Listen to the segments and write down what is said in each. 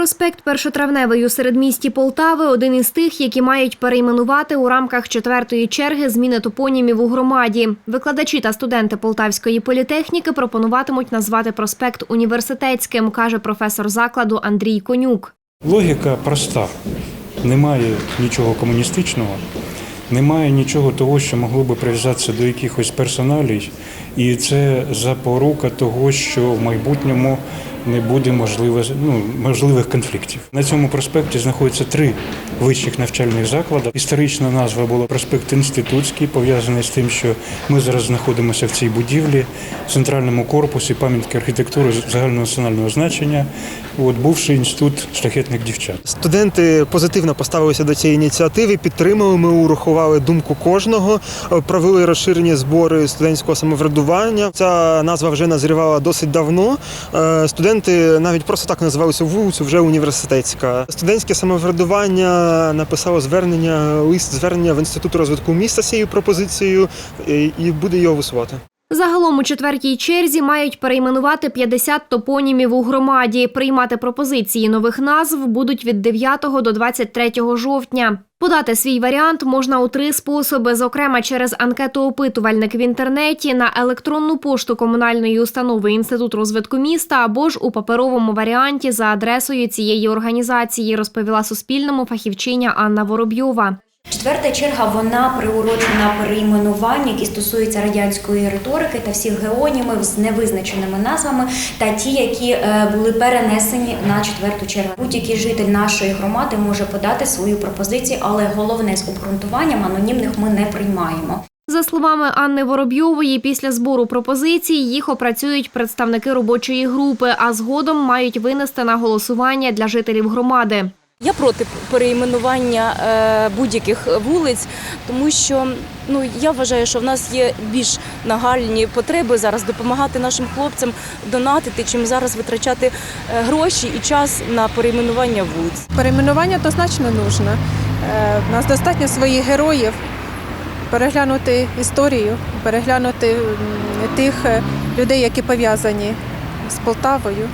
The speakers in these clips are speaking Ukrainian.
Проспект Першотравневий у середмісті Полтави один із тих, які мають перейменувати у рамках четвертої черги зміни топонімів у громаді. Викладачі та студенти Полтавської політехніки пропонуватимуть назвати проспект університетським, каже професор закладу Андрій Конюк. Логіка проста. Немає нічого комуністичного, немає нічого того, що могло би прив'язатися до якихось персоналій, і це запорука того, що в майбутньому не буде можливе, ну, можливих конфліктів. На цьому проспекті знаходяться три вищих навчальних заклади. Історична назва була проспект Інститутський, пов'язаний з тим, що ми зараз знаходимося в цій будівлі, в центральному корпусі пам'ятки архітектури загальнонаціонального значення. От бувший інститут шляхетних дівчат. Студенти позитивно поставилися до цієї ініціативи, підтримали. Ми урахували думку кожного, е, провели розширені збори студентського самоврядування. Ця назва вже назрівала досить давно. Е, Студенти навіть просто так називалися вулицю, вже університетська. Студентське самоврядування написало звернення, лист звернення в інститут розвитку міста з цією пропозицією і буде його висувати. Загалом у четвертій черзі мають перейменувати 50 топонімів у громаді. Приймати пропозиції нових назв будуть від 9 до 23 жовтня. Подати свій варіант можна у три способи: зокрема через анкету опитувальник в інтернеті, на електронну пошту комунальної установи Інститут розвитку міста або ж у паперовому варіанті за адресою цієї організації, розповіла Суспільному фахівчиня Анна Воробйова. Четверта черга вона приурочена перейменувань, які стосуються радянської риторики та всіх геонімів з невизначеними назвами, та ті, які е, були перенесені на четверту чергу. Будь-який житель нашої громади може подати свою пропозицію, але головне з обґрунтуванням анонімних ми не приймаємо. За словами Анни Воробйової, після збору пропозицій їх опрацюють представники робочої групи, а згодом мають винести на голосування для жителів громади. Я проти переіменування е, будь-яких вулиць, тому що ну я вважаю, що в нас є більш нагальні потреби зараз допомагати нашим хлопцям донатити, чим зараз витрачати е, гроші і час на перейменування вулиць. Перейменування однозначно. Е, У нас достатньо своїх героїв. Переглянути історію, переглянути тих е, людей, які пов'язані з Полтавою.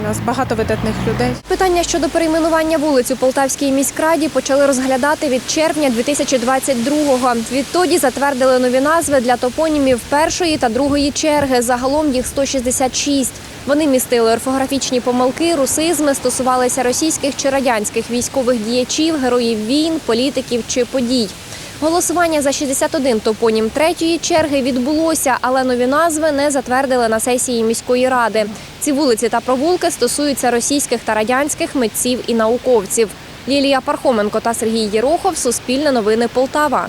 У нас багато видатних людей. Питання щодо перейменування вулиць у Полтавській міськраді почали розглядати від червня 2022-го. Відтоді затвердили нові назви для топонімів першої та другої черги. Загалом їх 166. Вони містили орфографічні помилки, русизми, стосувалися російських чи радянських військових діячів, героїв війн, політиків чи подій. Голосування за 61 топонім третьої черги відбулося, але нові назви не затвердили на сесії міської ради. Ці вулиці та провулки стосуються російських та радянських митців і науковців. Лілія Пархоменко та Сергій Єрохов Суспільне новини Полтава.